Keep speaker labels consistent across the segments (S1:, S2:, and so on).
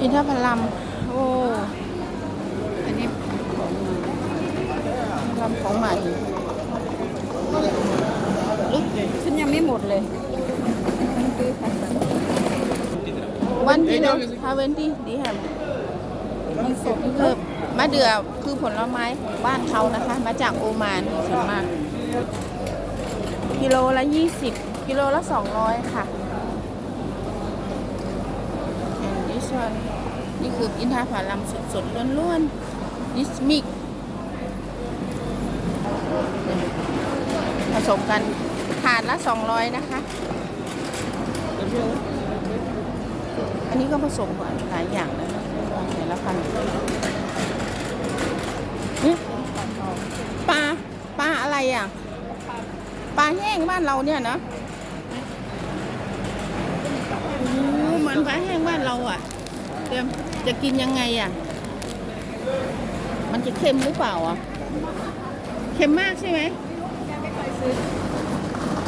S1: อินทผลัมโอ้
S2: อันนี้ของ
S1: ลำของใหม่
S2: ฉันยังไม่หมดเลย
S1: วันที่เราฮาเวนตี้ดีแฮม
S2: มันสด
S1: เพิ่มมะเดื่อคือผลไม้บ้านเขานะคะ มาจากโอมานส่วนมาก กิโลละ 20 กิโลละ 200 ค่ะ and this one นี่คืออินทผลัมสดๆล้วนๆ this mix ผสมกันถาดละ 200 นะคะ อันนี้ก็ผสมกันหลายอย่างนะแต่ละพันปลาปลาอะไรอะ ปลาแห้งบ้านเราเนี่ยนะเหมือนปลาแห้งบ้านเราอะ เตรียมจะกินยังไงอะ มันจะเค็มหรือเปล่าอะ เค็มมากใช่ไหม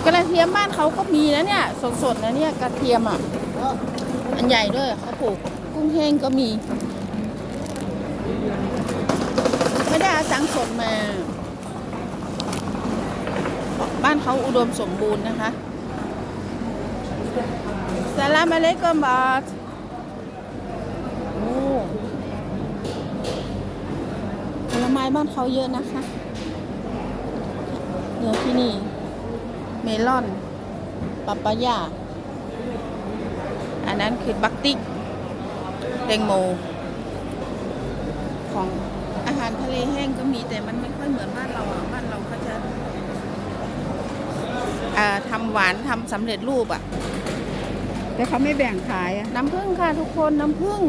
S1: กระเทียมบ้านเขาก็มีนะเนี่ย สดๆนะเนี่ยกระเทียมอะ อันใหญ่ด้วยเขาปลูกกุ้งแห้งก็มี ไม่ได้เอาตังสดมา บ้านเขาอุดมสมบูรณ์นะคะ สลามอะลัยกุมบา ผลไม้บ้านเขาเยอะนะคะ เนื้อที่นี่ เมลอนปาปายาอันนั้นคือบักติกแตงโม ของอาหารทะเลแห้งก็มีแต่มันไม่ค่อยเหมือนบ้านเราอะบ้านเราเขาจะอ่าทำหวานทำสำเร็จรูปอะ
S2: แต่เขาไม่แบ่งขายอะ
S1: น้ำผึ้งค่ะทุกคนน้ำผึ้ง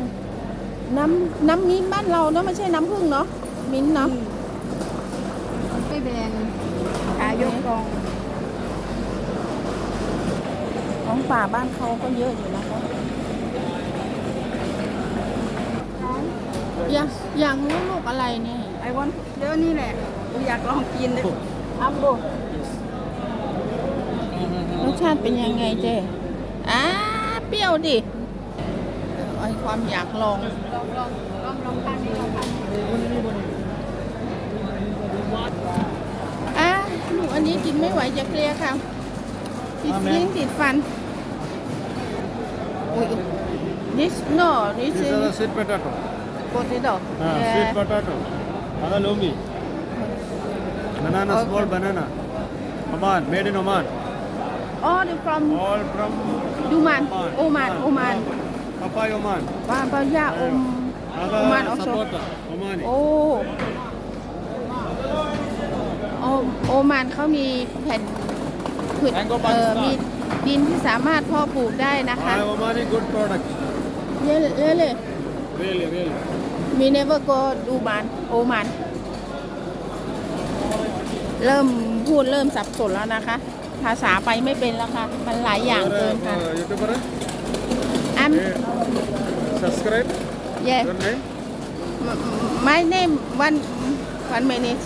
S1: น้ำน้ำมิ้นท์บ้านเราเนาะไม่ใช่น้ำผึ้งเนาะ มิ้นท์เนาะ
S2: ไม่แบ่งขายยกกอง
S1: ของป่าบ้านเขาก็เยอะอยู่นะคะอย่างอย่างนี้ลูกอะไรเนี่ย
S2: ไอวอนเดี๋ยวนี่แหละกูอยากลองกินเลย
S1: อัมโบรสชาติเป็นยังไงเจ๊อ่าเปรี้ยวดิเออไอความอยากลอง
S2: ลองลองลองลองทานนี่ลองทานนี่
S1: อะ หนูอันนี้กินไม่ไหวจะเคลียร์ค่ะติดลิ้นติดฟันอุ้ย this no this
S3: These are the
S1: is
S3: sweet potato.
S1: potato
S3: Ah, sweet potato. Ada lomi. Banana,
S1: Okay.
S3: small banana. Oman, made in Oman.
S1: all the from
S3: All from
S1: ดูมัน
S3: Oman.
S1: โอมานโอมาน
S3: Papai Oman.
S1: ปาปายาอม
S3: Ada
S1: Oman also.
S3: sapota. Omani.
S1: โอ้โอโอ มานเขามีแผ่นพืช
S3: Mango
S1: เออ
S3: Pakistan
S1: มีดินที่สามารถเพาะปลูกได้นะคะ
S3: Ah, Omani good product.
S1: เยอะเลยเยอะเลย
S3: Really, really.
S1: มี never go ดูมานโอมานเริ่มพูดเริ่มสับสนแล้วนะคะ ภาษาไปไม่เป็นแล้วค่ะ มันหลายอย่าง
S3: You're
S1: เกิน
S3: a,
S1: ค่ะ
S3: uh, YouTuber? eh?
S1: อัน
S3: Hey, subscribe.
S1: yeah
S3: Your name?
S1: my name one one minute